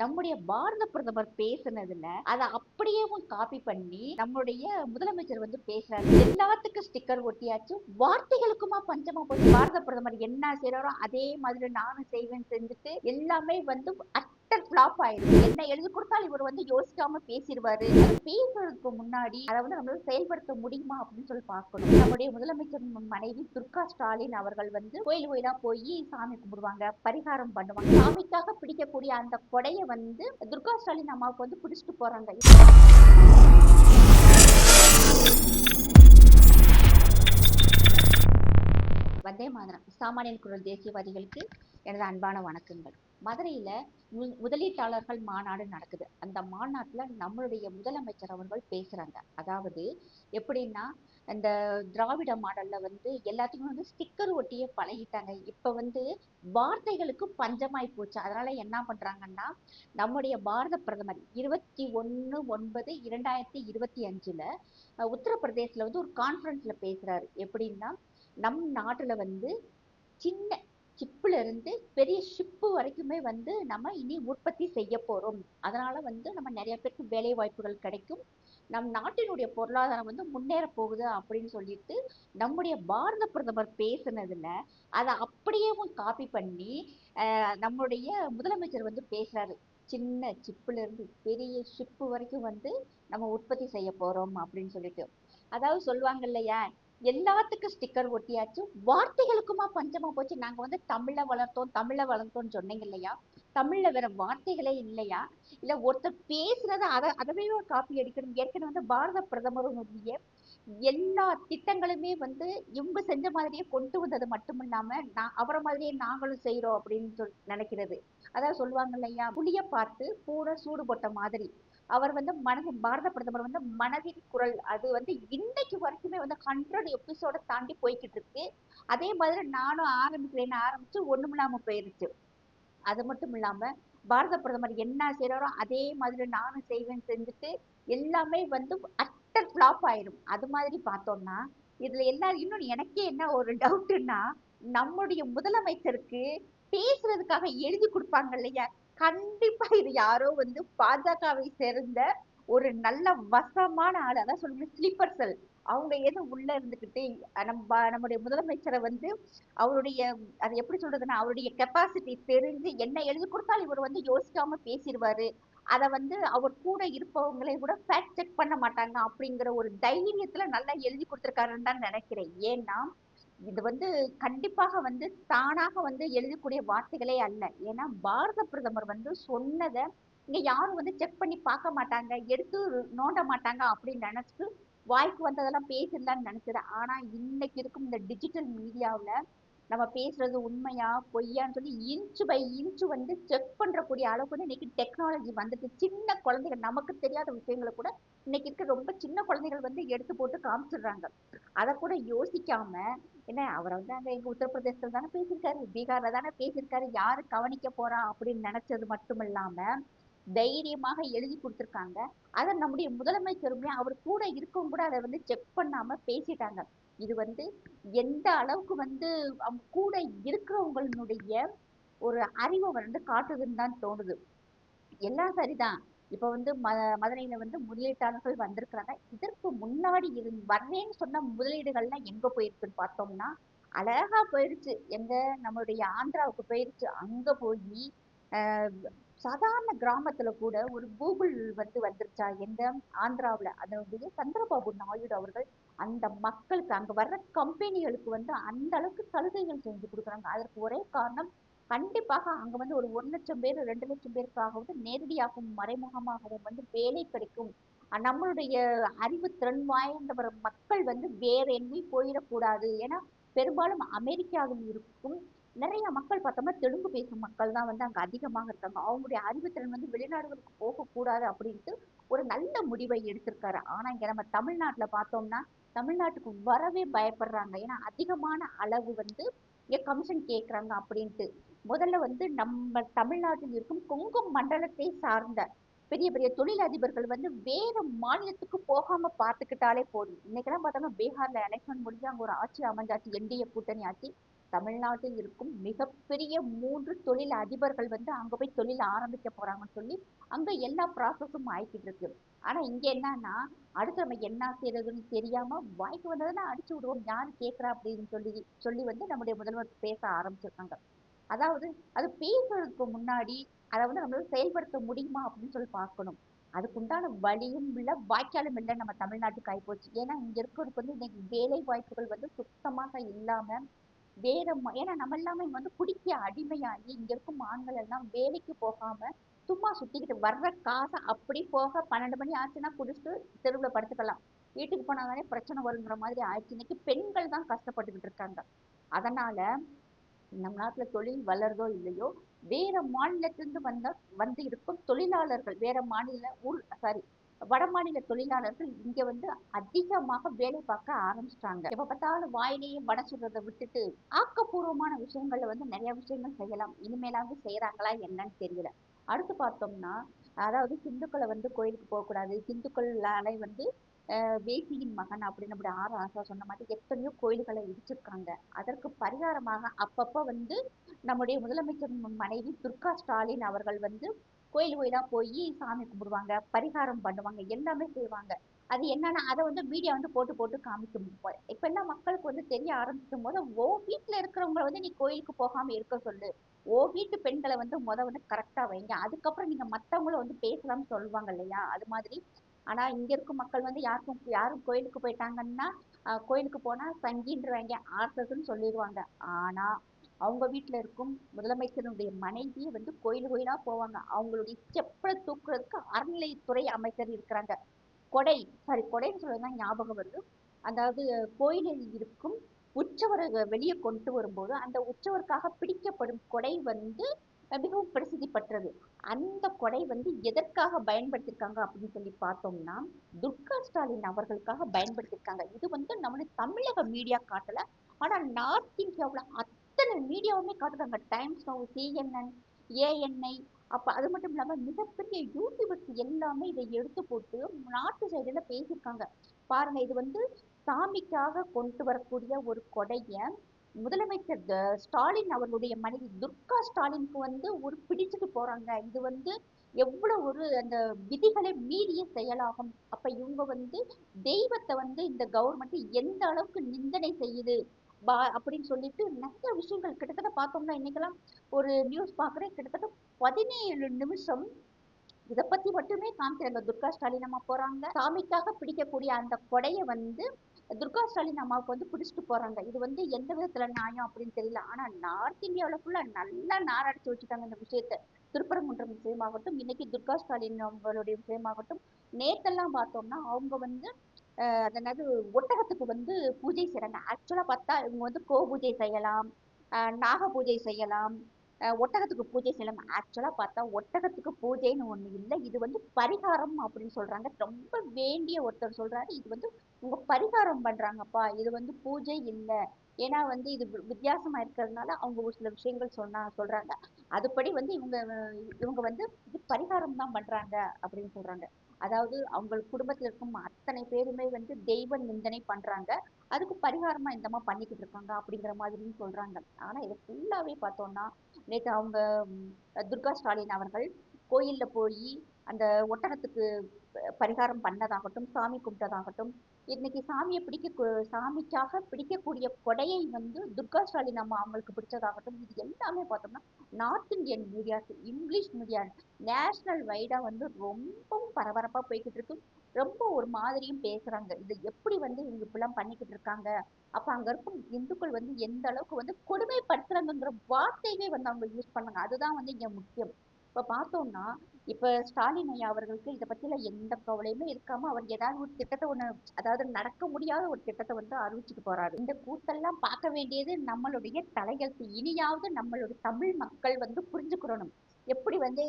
நம்முடைய பாரத பிரதமர் பேசுனதுல அதை அப்படியேவும் காப்பி பண்ணி நம்முடைய முதலமைச்சர் வந்து பேசுறாரு. எல்லாத்துக்கும் ஸ்டிக்கர் ஒட்டியாச்சு. வார்த்தைகளுக்குமா பஞ்சமா போய் பாரத பிரதமர் என்ன செய்யறாரோ அதே மாதிரி நானும் செய்வேன் செஞ்சுட்டு எல்லாமே வந்து அட்டர் ஃபிளாப் ஆயிருக்கு என்ன எழுதி கொடுத்தாலும் இவர் வந்து யோசிக்காம பேசிடுவாரு. பேசுறதுக்கு முன்னாடி அதை வந்து நம்மளால செயல்படுத்த முடியுமா அப்படின்னு சொல்லி பார்க்கணும். நம்முடைய முதலமைச்சர் மனைவி துர்கா ஸ்டாலின் அவர்கள் வந்து கோயில் கோயிலா போய் சாமி கும்பிடுவாங்க பரிகாரம் பண்ணுவாங்க. சாமிக்காக பிடிக்கக்கூடிய அந்த கொடையை வந்து துர்கா ஸ்டாலின் அம்மாவுக்கு வந்து பிடிச்சிட்டு போறாங்க. வந்தே மாதிரம். சாமானியன் குரல் தேசியவாதிகளுக்கு எனது அன்பான வணக்கங்கள். மதுரையில மு- முதலீட்டாளர்கள் மாநாடு நடக்குது. அந்த மாநாட்டுல நம்மளுடைய முதலமைச்சர் அவர்கள் பேசுறாங்க. அதாவது எப்படின்னா இந்த திராவிட மாடல்ல வந்து எல்லாத்துக்கும் வந்து ஸ்டிக்கர் ஒட்டியே பழகிட்டாங்க. இப்ப வந்து வார்த்தைகளுக்கு பஞ்சமாய் போச்சு. அதனால என்ன பண்றாங்கன்னா நம்முடைய பாரத பிரதமர் இருபத்தி ஒன்று ஒன்பது இரண்டாயிரத்தி இருபத்தி அஞ்சுல அஹ், உத்தரப்பிரதேசல வந்து ஒரு கான்ஃபரன்ஸ்ல பேசுறாரு. எப்படின்னா நம் நாட்டுல வந்து சின்ன சிப்புல இருந்து பெரிய ஷிப்பு வரைக்குமே வந்து நம்ம இனி உற்பத்தி செய்ய போறோம். அதனால வந்து நம்ம நிறைய பேருக்கு வேலை வாய்ப்புகள் கிடைக்கும். நம் நாட்டினுடைய பொருளாதாரம் வந்து முன்னேற போகுது அப்படின்னு சொல்லிட்டு நம்முடைய பாரத பிரதமர் பேசுனதுல அதை அப்படியேவும் காப்பி பண்ணி நம்முடைய முதலமைச்சர் வந்து பேசுறாரு. சின்ன சிப்புல இருந்து பெரிய ஷிப்பு வரைக்கும் வந்து நம்ம உற்பத்தி செய்ய போறோம் அப்படின்னு சொல்லிட்டு. அதாவது சொல்லுவாங்க இல்லையா எல்லாத்துக்கும் ஸ்டிக்கர் ஒட்டியாச்சு. வார்த்தைகளுக்குமா பஞ்சமா போச்சு. நாங்க வந்து தமிழ வளர்த்தோம் தமிழ வளர்த்தோம்னு சொன்னீங்க இல்லையா? தமிழ்ல வேற வார்த்தைகளே இல்லையா? இல்ல ஒருத்தர் பேசுறத அதை அதவே காப்பி அடிக்கணும் ஏற்கனவே வந்து பாரத பிரதமருடைய எல்லா திட்டங்களுமே வந்து இவங்க செஞ்ச மாதிரியே கொண்டு வந்தது மட்டும் இல்லாம நான் அவரை மாதிரியே நாங்களும் செய்யறோம் அப்படின்னு சொல் நினைக்கிறது. அதாவது சொல்லுவாங்க இல்லையா? புளிய பார்த்து பூனை சூடு போட்ட மாதிரி. அவர் வந்து மனதின் பாரத பிரதமர் வந்து மனதின் குரல் அது வந்து இன்னைக்கு வரைக்குமே வந்து ஹண்ட்ரட் எபிசோட தாண்டி போய்கிட்டு இருக்கு அதே மாதிரி நானும் ஆரம்பிக்கிறேன்னு ஆரம்பிச்சு ஒண்ணும் இல்லாம போயிருச்சு. அது மட்டும் இல்லாம பாரத பிரதமர் என்ன செய்யறாரோ அதே மாதிரி நானும் செய்வேன் செஞ்சுட்டு எல்லாமே வந்து அட்டர் ஃபிளாப் ஆயிடும் அது மாதிரி பார்த்தோம்னா இதுல எல்லா இன்னொன்று எனக்கே என்ன ஒரு டவுட்டுன்னா நம்முடைய முதலமைச்சருக்கு பேசுறதுக்காக எழுதி கொடுப்பாங்க இல்லையா? கண்டிப்பா இது யாரோ வந்து பாஜகவை சேர்ந்த ஒரு நல்ல வசமான ஆள். அதான் சொல்லுங்க ஸ்லீப்பர் செல் அவங்க ஏதோ உள்ள இருந்துகிட்டு நம்ம நம்முடைய முதலமைச்சரை வந்து அவருடைய அது எப்படி சொல்றதுன்னா அவருடைய கெப்பாசிட்டி தெரிஞ்சு என்ன எழுதி கொடுத்தாலும் இவர் வந்து யோசிக்காம பேசிடுவாரு. அதை வந்து அவர் கூட இருப்பவங்களை கூட ஃபேக்ட் செக் பண்ண மாட்டாங்க அப்படிங்கிற ஒரு தைரியத்துல நல்லா எழுதி கொடுத்துருக்காருன்னு தான் நினைக்கிறேன். ஏன்னா இது வந்து கண்டிப்பாக வந்து தானாக வந்து எழுதக்கூடிய வார்த்தைகளே அல்ல. ஏன்னா பாரத பிரதமர் வந்து சொன்னதை இங்க யாரும் வந்து செக் பண்ணி பார்க்க மாட்டாங்க எடுத்து நோண்ட மாட்டாங்க அப்படின்னு நினைச்சிட்டு வாய்க்கு வந்ததெல்லாம் பேசிடலாம்னு நினைச்சது ஆனா இன்னைக்கு இருக்கும் இந்த டிஜிட்டல் மீடியாவில நம்ம பேசுறது உண்மையா பொய்யான்னு சொல்லி இன்ச்சு பை இன்ச்சு வந்து செக் பண்றக்கூடிய அளவுக்கு வந்து இன்னைக்கு டெக்னாலஜி வந்துட்டு சின்ன குழந்தைகள் நமக்கு தெரியாத விஷயங்களை கூட இன்னைக்கு இருக்க ரொம்ப சின்ன குழந்தைகள் வந்து எடுத்து போட்டு காமிச்சிடுறாங்க. அதை கூட யோசிக்காம என்ன அவரை வந்து அங்க எங்கள் உத்தரப்பிரதேசத்துல தானே பேசியிருக்காரு பீகாரில் தானே பேசியிருக்காரு யார் கவனிக்க போறா அப்படின்னு நினைச்சது மட்டும் இல்லாம தைரியமாக எழுதி கொடுத்திருக்காங்க. அதை நம்முடைய முதலமைச்சருமே அவர் கூட இருக்கவும் கூட அதை வந்து செக் பண்ணாம பேசிட்டாங்க. இது வந்து எந்த அளவுக்கு வந்து அவங்க கூட இருக்கிறவங்களுடைய ஒரு அறிவை வந்து காட்டுதுன்னு தான் தோணுது. எல்லாம் சரிதான். இப்ப வந்து ம மதுரையில வந்து முதலீட்டாளர்கள் வந்திருக்கிறாங்க. இதற்கு முன்னாடி இரு வர்றேன்னு சொன்ன முதலீடுகள்லாம் எங்க போயிருக்குன்னு பார்த்தோம்னா அழகா போயிருச்சு. எங்க நம்மளுடைய ஆந்திராவுக்கு போயிருச்சு. அங்க போய் சாதாரண கிராமத்துல கூட ஒரு கூகுள் வந்து வந்துருச்சா? எந்த? ஆந்திராவுல. அதனுடைய சந்திரபாபு நாயுடு அவர்கள் அந்த மக்களுக்கு அங்க வர்ற கம்பெனிகளுக்கு வந்து அந்த அளவுக்கு சலுகைகள் செஞ்சு கொடுக்குறாங்க. அதற்கு ஒரே காரணம் கண்டிப்பாக அங்க வந்து ஒரு ஒரு லட்சம் பேர் ரெண்டு லட்சம் பேருக்காகவும் நேரடியாகவும் மறைமுகமாகவும் வந்து வேலை கிடைக்கும். நம்மளுடைய அறிவு திறன் வாய்ந்தவர் மக்கள் வந்து வேற எங்கேயும் போயிடக்கூடாது. ஏன்னா பெரும்பாலும் அமெரிக்காவில் இருக்கும் நிறைய மக்கள் பார்த்தோம்னா தெலுங்கு பேசும் மக்கள் தான் வந்து அங்கே அதிகமாக இருக்காங்க. அவங்களுடைய அறிவுத்திறன் வந்து வெளிநாடுகளுக்கு போகக்கூடாது அப்படின்ட்டு ஒரு நல்ல முடிவை எடுத்திருக்காரு. ஆனால் இங்கே நம்ம தமிழ்நாட்டில் பார்த்தோம்னா தமிழ்நாட்டுக்கு வரவே பயப்படுறாங்க. ஏன்னா அதிகமான அளவு வந்து இங்கே கமிஷன் கேட்குறாங்க அப்படின்ட்டு. முதல்ல வந்து நம்ம தமிழ்நாட்டில் இருக்கும் கொங்கு மண்டலத்தை சார்ந்த பெரிய பெரிய தொழிலதிபர்கள் வந்து வேறு மாநிலத்துக்கு போகாமல் பார்த்துக்கிட்டாலே போதும். இன்றைக்கெல்லாம் பார்த்தோம்னா பீகாரில் எலெக்ஷன் முடிஞ்சு அங்கே ஒரு ஆட்சி அமைஞ்சாச்சு என்டிஏ கூட்டணி ஆட்சி தமிழ்நாட்டில் இருக்கும் மிகப்பெரிய மூன்று தொழில் அதிபர்கள் வந்து அங்க போய் தொழில் ஆரம்பிக்க போறாங்கன்னு சொல்லி அங்க எல்லா ப்ராசஸும் ஆயிக்கிட்டு இருக்கு. ஆனா இங்க என்னன்னா அடுத்து நம்ம என்ன செய்யறதுன்னு தெரியாம வாய்க்கு வந்ததுன்னா அடிச்சு விடுவோம். யாரு கேட்கறா அப்படின்னு சொல்லி சொல்லி வந்து நம்முடைய முதல்வர் பேச ஆரம்பிச்சிருக்காங்க. அதாவது அது பேசுறதுக்கு முன்னாடி அதை வந்து நம்மளால செயல்படுத்த முடியுமா அப்படின்னு சொல்லி பார்க்கணும். அதுக்குண்டான வழியும் இல்லை வாய்க்காலும் இல்லை நம்ம தமிழ்நாட்டுக்கு ஆயிப்போச்சு. ஏன்னா இங்க இருக்கிறதுக்கு வந்து இன்னைக்கு வேலை வாய்ப்புகள் வந்து சுத்தமாக இல்லாம வேற ஏன்னா நம்ம எல்லாமே இங்க வந்து குடிக்க அடிமையாகி இங்க இருக்கும் ஆண்கள் எல்லாம் வேலைக்கு போகாம சும்மா சுத்திக்கிட்டு வர்ற காசை அப்படி போக பன்னெண்டு மணி ஆச்சுன்னா குடிச்சிட்டு தெருவுல படுத்துக்கலாம். வீட்டுக்கு போனாதானே பிரச்சனை வருங்கிற மாதிரி ஆயிடுச்சு. இன்னைக்கு பெண்கள் தான் கஷ்டப்பட்டுக்கிட்டு இருக்காங்க. அதனால நம்ம நாட்டுல தொழில் வளருதோ இல்லையோ வேற மாநிலத்திலிருந்து வந்த வந்து இருக்கும் தொழிலாளர்கள் வேற மாநில ஊர் சாரி வட மாநில தொழிலாளர்கள் இங்க வந்து அதிகமாக வேலை பார்க்க ஆரம்பிச்சிட்டாங்க. எப்ப பார்த்தாலும் வாயிலேயே வடை சுடுறதை விட்டுட்டு ஆக்கப்பூர்வமான விஷயங்கள்ல வந்து நிறைய விஷயங்கள் செய்யலாம். இனிமேலாவது செய்யறாங்களா என்னன்னு தெரியல. அடுத்து பார்த்தோம்னா அதாவது ஹிந்துக்களை வந்து கோயிலுக்கு போகக்கூடாது. இந்துக்களால வந்து அஹ், வேசியின் மகன் அப்படின்னு அப்படி ஆறு ஆசா சொன்ன மாதிரி எத்தனையோ கோயில்களை இடிச்சிருக்காங்க. அதற்கு பரிகாரமாக அப்பப்ப வந்து நம்முடைய முதலமைச்சர் மனைவி துர்கா ஸ்டாலின் அவர்கள் வந்து கோயில் தான் போய் சாமி கும்பிடுவாங்க பரிகாரம் பண்ணுவாங்க எல்லாமே செய்வாங்க. அது என்னன்னா அதை வந்து மீடியா வந்து போட்டு போட்டு காமிக்கும் இப்ப எல்லாம் மக்களுக்கு வந்து தெரிய ஆரம்பிக்கும் போது ஓ வீட்டுல இருக்கிறவங்கள வந்து நீ கோயிலுக்கு போகாம இருக்க சொல்லு. ஓ வீட்டு பெண்களை வந்து முத வந்து கரெக்டா வைங்க. அதுக்கப்புறம் நீங்க மத்தவங்கள வந்து பேசலாம்னு சொல்லுவாங்க இல்லையா? அது மாதிரி. ஆனா இங்க இருக்கும் மக்கள் வந்து யாருக்கும் யாரும் கோயிலுக்கு போயிட்டாங்கன்னா கோயிலுக்கு போனா சங்கின்றவங்க ஆர்த்தஸ்ன்னு சொல்லிடுவாங்க. ஆனா அவங்க வீட்டுல இருக்கும் முதலமைச்சருடைய மனைவியே வந்து கோயில் கோயிலா போவாங்க. அவங்களுடைய செப்பலை தூக்குறதுக்கு அறநிலைத்துறை அமைச்சர் இருக்கிறாங்க. கொடை சாரி கொடைன்னு தான் ஞாபகம் வருது. அதாவது கோயிலில் இருக்கும் உற்சவரை வெளியே கொண்டு வரும்போது அந்த உற்சவருக்காக பிடிக்கப்படும் கொடை வந்து மிகவும் பிரசித்தி பெற்றது. அந்த கொடை வந்து எதற்காக பயன்படுத்தியிருக்காங்க அப்படின்னு சொல்லி பார்த்தோம்னா துர்கா ஸ்டாலின் அவர்களுக்காக பயன்படுத்தியிருக்காங்க இது வந்து நம்மளுடைய தமிழக மீடியா காட்டல. ஆனா நார்த் இந்தியாவுல அத்தனை மீடியாவுமே காட்டுறாங்க. டைம்ஸ் நோ சிஎன்என் ஏஎன்ஐ அப்போ அது மட்டும் இல்லாமல் மிகப்பெரிய யூடியூபர்ஸ் எல்லாமே இதை எடுத்து போட்டு நாட்டு சைடுல பேசியிருக்காங்க. பாருங்க இது வந்து சாமிக்காக கொண்டு வரக்கூடிய ஒரு கொடைய. முதலமைச்சர் ஸ்டாலின் அவர்களுடைய மனைவி துர்கா ஸ்டாலினுக்கு வந்து ஒரு பிடிச்சிட்டு போறாங்க. இது வந்து எவ்வளோ ஒரு அந்த விதிகளை மீறிய செயலாகும். அப்ப இவங்க வந்து தெய்வத்தை வந்து இந்த கவர்மெண்ட் எந்த அளவுக்கு நிந்தனை செய்யுது? பா அப்படின்னு சொல்லிட்டு நிறைய விஷயங்கள் கிட்டத்தட்ட பார்த்தோம்னா இன்னைக்கெல்லாம் ஒரு நியூஸ் பார்க்குறேன். கிட்டத்தட்ட பதினேழு நிமிஷம் இதை பத்தி மட்டுமே காமிக்கிறாங்க துர்கா ஸ்டாலின் அம்மா போறாங்க. சாமிக்காக பிடிக்கக்கூடிய அந்த கொடையை வந்து துர்கா ஸ்டாலின் அம்மாவுக்கு வந்து பிடிச்சிட்டு போறாங்க. இது வந்து எந்த விதத்துல நியாயம் அப்படின்னு தெரியல. ஆனா நார்த் இந்தியாவுல ஃபுல்லா நல்லா நாரடிச்சு வச்சுட்டாங்க இந்த விஷயத்த. திருப்பரங்குன்றம் விஷயமாகட்டும் இன்னைக்கு துர்கா ஸ்டாலின் அவங்களுடைய விஷயமாகட்டும் நேத்தெல்லாம் பார்த்தோம்னா அவங்க வந்து அஹ் அது என்னது ஒட்டகத்துக்கு வந்து பூஜை செய்கிறாங்க ஆக்சுவலா பார்த்தா இவங்க வந்து கோ பூஜை செய்யலாம் நாக பூஜை செய்யலாம் ஒட்டகத்துக்கு பூஜை செய்யலாம். ஆக்சுவலா பார்த்தா ஒட்டகத்துக்கு பூஜைன்னு ஒண்ணு இல்லை. இது வந்து பரிகாரம் அப்படின்னு சொல்றாங்க. ரொம்ப வேண்டிய ஒருத்தர் சொல்கிறாரு இது வந்து இவங்க பரிகாரம் பண்றாங்கப்பா. இது வந்து பூஜை இல்லை. ஏன்னா வந்து இது வி- வித்தியாசமா இருக்கிறதுனால அவங்க ஒரு சில விஷயங்கள் சொன்னா சொல்றாங்க. அதுபடி வந்து இவங்க இவங்க வந்து இது பரிகாரம் தான் பண்றாங்க அப்படின்னு சொல்றாங்க. அதாவது அவங்க குடும்பத்துல இருக்கும் அத்தனை பேருமே வந்து தெய்வ நிந்தனை பண்றாங்க. அதுக்கு பரிகாரமா இந்தமா பண்ணிக்கிட்டு இருக்காங்க அப்படிங்கிற மாதிரியும் சொல்றாங்க. ஆனா இதை ஃபுல்லாவே பார்த்தோம்னா நேற்று அவங்க துர்கா ஸ்டாலின் அவர்கள் கோயில்ல போய் அந்த ஒட்டகத்துக்கு பரிகாரம் பண்ணதாகட்டும் சாமி கும்பிட்டதாகட்டும் இன்னைக்கு சாமியை பிடிக்க சாமிக்காக பிடிக்கக்கூடிய கொடையை வந்து துர்கா ஸ்டாலின் அம்மா அவங்களுக்கு பிடிச்சதாகட்டும் இது எல்லாமே பார்த்தோம்னா north Indian medias English media national வைடா வந்து ரொம்பவும் பரபரப்பா போய்கிட்டு இருக்கு. ரொம்ப ஒரு மாதிரியும் பேசுறாங்க. இது எப்படி வந்து இவங்க இப்படிலாம் பண்ணிக்கிட்டு இருக்காங்க? அப்ப அங்க இருக்கும் இந்துக்கள் வந்து எந்த அளவுக்கு வந்து கொடுமைப்படுத்துறாங்கங்கிற வார்த்தையே வந்து அவங்க யூஸ் பண்ணாங்க. அதுதான் வந்து இங்க முக்கியம். இப்ப பார்த்தோம்னா இப்ப ஸ்டாலின் ஐயா அவர்களுக்கு இதை பத்தில எந்த கவலையுமே இருக்காம அவர் ஏதாவது ஒரு திட்டத்தை ஒண்ணு அதாவது நடக்க முடியாத ஒரு திட்டத்தை வந்து அறிவிச்சுட்டு போறாரு. இந்த கூத்தெல்லாம் பார்க்க வேண்டியது நம்மளுடைய தலையெழுத்து இனியாவது நம்மளுடைய தமிழ் மக்கள் வந்து புரிஞ்சுக்கிறணும். எப்படி வந்து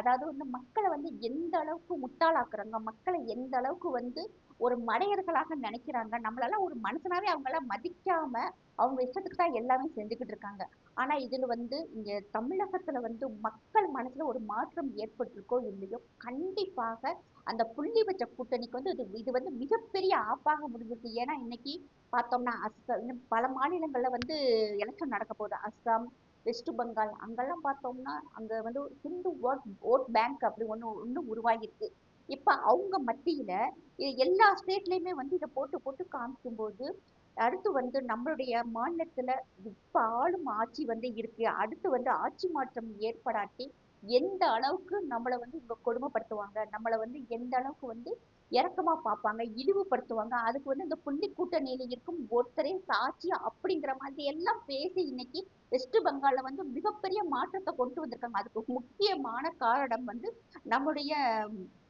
அதாவது வந்து மக்களை வந்து எந்த அளவுக்கு முட்டாளாக்குறாங்க மக்களை எந்த அளவுக்கு வந்து ஒரு மடையர்களாக நினைக்கிறாங்க நம்மளால ஒரு மனுஷனாவே அவங்களாம் மதிக்காம அவங்க இஷ்டத்துக்கு தான் எல்லாமே செஞ்சுக்கிட்டு இருக்காங்க. ஆனா இதுல வந்து இங்க தமிழகத்துல வந்து மக்கள் மனசுல ஒரு மாற்றம் ஏற்பட்டிருக்கோ இல்லையோ கண்டிப்பாக அந்த புள்ளி வச்ச கூட்டணிக்கு வந்து இது இது வந்து மிகப்பெரிய ஆப்பாக முடிஞ்சிருக்கு. ஏன்னா இன்னைக்கு பார்த்தோம்னா அஸ்ஸாம் இன்னும் பல மாநிலங்கள்ல வந்து எலெக்ஷன் நடக்க போகுது. அஸ்ஸாம் வெஸ்ட் பெங்கால் அங்கெல்லாம் பார்த்தோம்னா அங்க வந்து ஒரு ஹிந்து ஓட் ஓட் பேங்க் அப்படி ஒன்று ஒன்று உருவாகிருக்கு இப்போ அவங்க மத்தியில எல்லா ஸ்டேட்லயுமே வந்து இதை போட்டு போட்டு காமிக்கும்போது அடுத்து வந்து நம்மளுடைய மாநிலத்துல இப்ப ஆளும் ஆட்சி வந்து இருக்கு. அடுத்து வந்து ஆட்சி மாற்றம் ஏற்படாட்டி எந்த அளவுக்கு நம்மளை வந்து இவங்க கொடுமைப்படுத்துவாங்க நம்மளை வந்து எந்த அளவுக்கு வந்து இறக்கமா பார்ப்பாங்க இழிவுபடுத்துவாங்க அதுக்கு வந்து இந்த புள்ளி கூட்டணியில இருக்கும் ஒருத்தரே சாட்சி அப்படிங்கிற மாதிரி எல்லாம் பேசி இன்னைக்கு வெஸ்ட் பெங்கால்ல வந்து மிகப்பெரிய மாற்றத்தை கொண்டு வந்திருக்காங்க. அதுக்கு முக்கியமான காரணம் வந்து நம்முடைய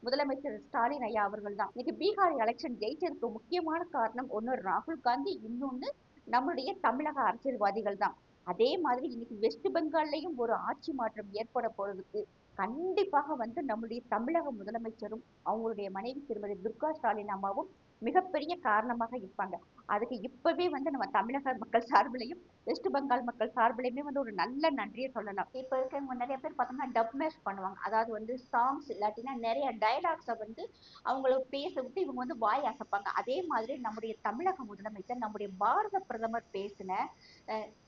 முதலமைச்சர் ஸ்டாலின் ஐயா அவர்கள் தான். இன்னைக்கு பீகார் எலெக்ஷன் ஜெயிச்சதுக்கு முக்கியமான காரணம் ஒண்ணு ராகுல் காந்தி இன்னொன்னு நம்முடைய தமிழக அரசியல்வாதிகள் தான். அதே மாதிரி இன்னைக்கு வெஸ்ட் பெங்கால்லையும் ஒரு ஆட்சி மாற்றம் ஏற்பட போறதுக்கு கண்டிப்பாக வந்து நம்முடைய தமிழக முதலமைச்சரும் அவங்களுடைய மனைவி திருமதி துர்கா ஸ்டாலின் அம்மாவும் மிகப்பெரிய காரணமாக இருப்பாங்க. அதுக்கு இப்பவே வந்து நம்ம தமிழக மக்கள் சார்பிலையும் வெஸ்ட் பெங்கால் மக்கள் சார்பிலையுமே வந்து ஒரு நல்ல நன்றியை சொல்லலாம். இப்ப இருக்கிறவங்க நிறைய பேர் பார்த்தோம்னா டப் மேஷ் பண்ணுவாங்க. அதாவது வந்து சாங்ஸ் இல்லாட்டினா நிறைய டயலாக்ஸை வந்து அவங்கள பேச விட்டு இவங்க வந்து வாய் அசைப்பாங்க. அதே மாதிரி நம்முடைய தமிழக முதலமைச்சர் நம்முடைய பாரத பிரதமர் பேசின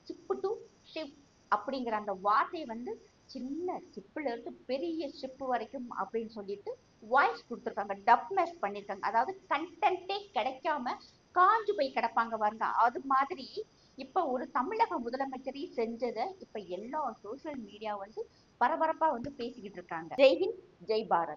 சிப்பு டு ஷிப் அப்படிங்கிற அந்த வார்த்தையை வந்து சின்ன சிப்புல இருந்து பெரிய ஷிப்பு வரைக்கும் அப்படின்னு சொல்லிட்டு வாய்ஸ் கொடுத்துருக்காங்க டப் மேஷ் பண்ணியிருக்காங்க அதாவது கண்டென்ட்டே கிடைக்காம காஞ்சு போய் கிடப்பாங்க பாருங்க. அது மாதிரி இப்போ ஒரு தமிழக முதலமைச்சரே செஞ்சதை இப்போ எல்லா சோசியல் மீடியா வந்து பரபரப்பாக வந்து பேசிக்கிட்டு இருக்காங்க. ஜெய்ஹிந்த் ஜெய் பாரத்.